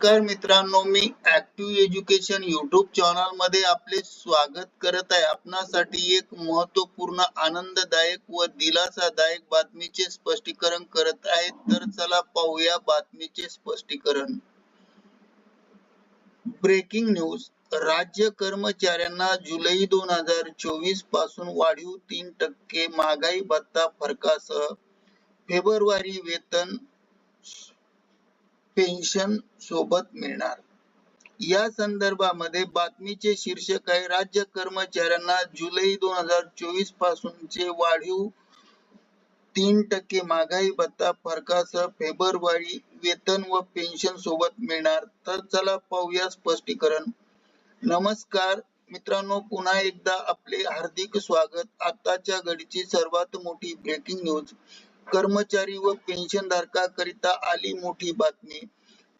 नमस्कार मित्रांनो मी ऍक्टिव्ह एज्युकेशन युट्यूब चॅनलमध्ये आपले स्वागत करत आहे. आपणासाठी एक महत्त्वपूर्ण आनंददायक व दिलासादायक बातमीचे स्पष्टीकरण करत आहे. तर चला पाहूया बातमीचे स्पष्टीकरण. ब्रेकिंग न्यूज राज्य कर्मचाऱ्यांना जुलै दोन हजार चोवीसपासून वाढीव तीन टक्के महागाई भत्ता फरकासह फेब्रुवारी वेतन पेन्शन सोबत मिळणार. या संदर्भामध्ये बातमीचे शीर्षक आहे राज्य कर्मचाऱ्यांना जुलै दोन हजार चोवीस पासूनचे वाढीव तीन टक्के महागाई भत्ता फरकासह फेब्रुवारी वेतन व पेन्शन सोबत मिळणार. तर चला पाहूया स्पष्टीकरण. नमस्कार मित्रांनो पुन्हा एकदा आपले हार्दिक स्वागत. आताच्या घडीची सर्वात मोठी ब्रेकिंग न्यूज कर्मचारी व पेन्शनधारकाकरिता आली मोठी बातमी.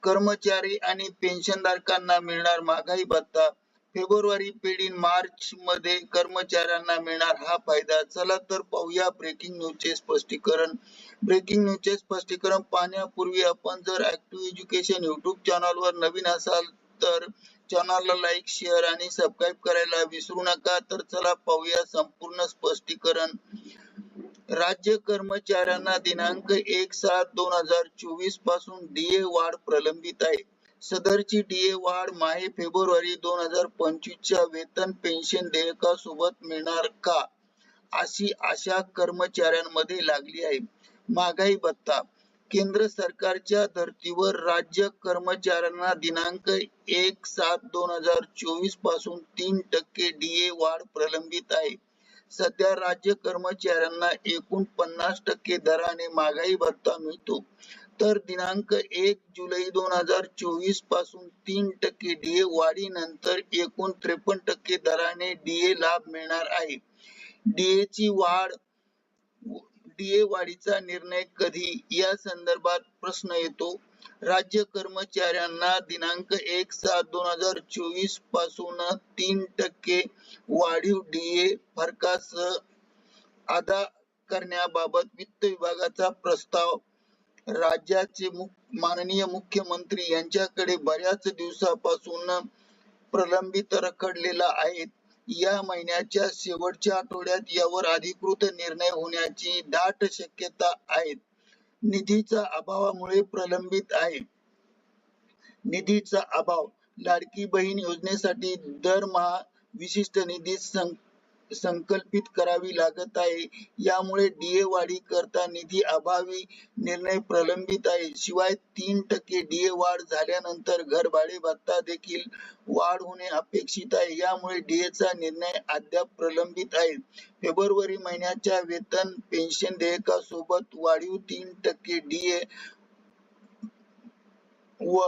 कर्मचारी आणि पेन्शनधारकांना मिळणार महागाई भत्ता. फेब्रुवारी पेढी मार्च मध्ये कर्मचाऱ्यांना मिळणार हा फायदा. चला तर पाहूया ब्रेकिंग न्यूजचे स्पष्टीकरण. ब्रेकिंग न्यूजचे स्पष्टीकरण पाहण्यापूर्वी आपण जर ऍक्टिव्ह एज्युकेशन युट्यूब चॅनलवर नवीन असाल तर चॅनलला लाईक शेअर आणि सबस्क्राईब करायला विसरू नका. तर चला पाहूया संपूर्ण स्पष्टीकरण. राज्य कर्मचाऱ्यांना दिनांक एक सात दोन हजार चोवीसपासून डीए वाढ प्रलंबित आहे. सदरची डीए वाढ माहे फेब्रुवारी दोन हजार पंचवीस च्या वेतन पेन्शन देयकासोबत मिळणार का? अशी आशा कर्मचाऱ्यांमध्ये लागली आहे. महागाई भत्ता. केंद्र सरकारच्या धर्तीवर राज्य कर्मचाऱ्यांना दिनांक एक सात दोन हजार चोवीसपासून तीन टक्के डीए वाढ प्रलंबित आहे. सध्या राज्य कर्मचाऱ्यांना एकूण पन्नास टक्के दराने महागाई भत्ता मिळतो. तर दिनांक एक जुलै दोन हजार चोवीसपासून तीन टक्के डीए वाढीनंतर एकूण त्रेपन्न टक्के दराने डीए लाभ मिळणार आहे. डीए ची वाढ डीए वाढीचा निर्णय कधी? या संदर्भात प्रश्न येतो. राज्य कर्मचाऱ्यांना दिनांक एक सात दोन हजार चोवीसपासून तीन टक्के वाढीव डीए फरकास अदा करण्याबाबत वित्त विभागाचा प्रस्ताव. राज्याचे माननीय मुख्यमंत्री यांच्याकडे बऱ्याच दिवसापासून प्रलंबित रखडलेला आहे. या महिन्याच्या शेवटच्या आठवड्यात यावर अधिकृत निर्णय होण्याची दाट शक्यता आहे निधीचा अभावामुळे प्रलंबित आहे. निधीचा अभाव लाडकी बहीण योजनेसाठी दरमहा विशिष्ट निधी संकल्पित करावी लागत आहे. यामुळे डीए वाढी करता निधी अभावी निर्णय प्रलंबित आहे शिवाय तीन टक्के डीए वाढ झाल्यानंतर घर भाडे भत्ता देखील वाढ होणे अपेक्षित आहे. यामुळे डीए चा निर्णय अद्याप प्रलंबित आहे. फेब्रुवारी महिन्याच्या वेतन पेन्शन देयकासोबत वाढीव तीन टक्के डीए व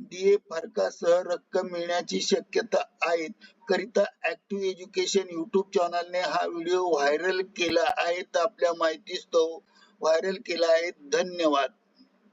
डीए फरकासह रक्कम मिळण्याची शक्यता आहे करिता ऍक्टिव्ह एज्युकेशन युट्यूब चॅनलने हा व्हिडिओ व्हायरल केला आहे. आपल्या माहितीस्तव व्हायरल केला आहे. धन्यवाद.